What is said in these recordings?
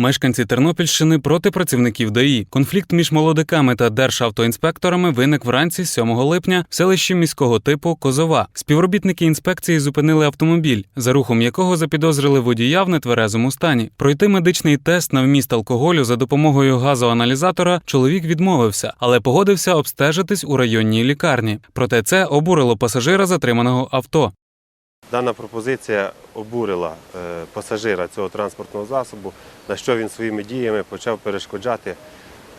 Мешканці Тернопільщини проти працівників ДАІ. Конфлікт між молодиками та державтоінспекторами виник вранці 7 липня в селищі міського типу Козова. Співробітники інспекції зупинили автомобіль, за рухом якого запідозрили водія в нетверезому стані. Пройти медичний тест на вміст алкоголю за допомогою газоаналізатора чоловік відмовився, але погодився обстежитись у районній лікарні. Проте це обурило пасажира затриманого авто. Дана пропозиція обурила е, пасажира цього транспортного засобу, на що він своїми діями почав перешкоджати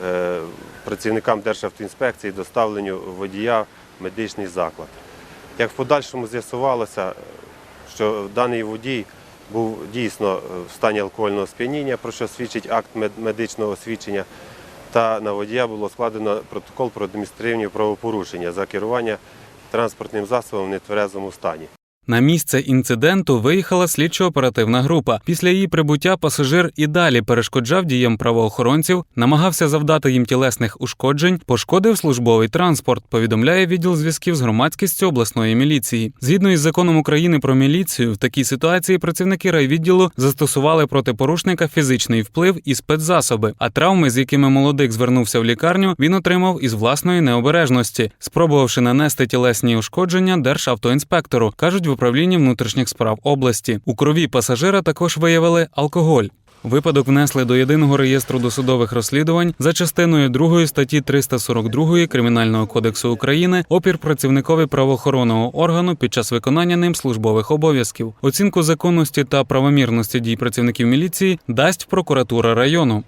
е, працівникам Державтоінспекції доставленню водія в медичний заклад. Як в подальшому з'ясувалося, що даний водій був дійсно в стані алкогольного сп'яніння, про що свідчить акт медичного освідчення, та на водія було складено протокол про адміністративні правопорушення за керування транспортним засобом в нетверезому стані. На місце інциденту виїхала слідчо-оперативна група. Після її прибуття пасажир і далі перешкоджав діям правоохоронців, намагався завдати їм тілесних ушкоджень, пошкодив службовий транспорт. Повідомляє відділ зв'язків з громадськістю обласної міліції. Згідно із законом України про міліцію, в такій ситуації працівники райвідділу застосували проти порушника фізичний вплив і спецзасоби. А травми, з якими молодик звернувся в лікарню, він отримав із власної необережності, спробувавши нанести тілесні ушкодження державтоінспектору, кажуть в управлінні внутрішніх справ області. У крові пасажира також виявили алкоголь. Випадок внесли до єдиного реєстру досудових розслідувань за частиною 2 статті 342 Кримінального кодексу України опір працівникові правоохоронного органу під час виконання ним службових обов'язків. Оцінку законності та правомірності дій працівників міліції дасть прокуратура району.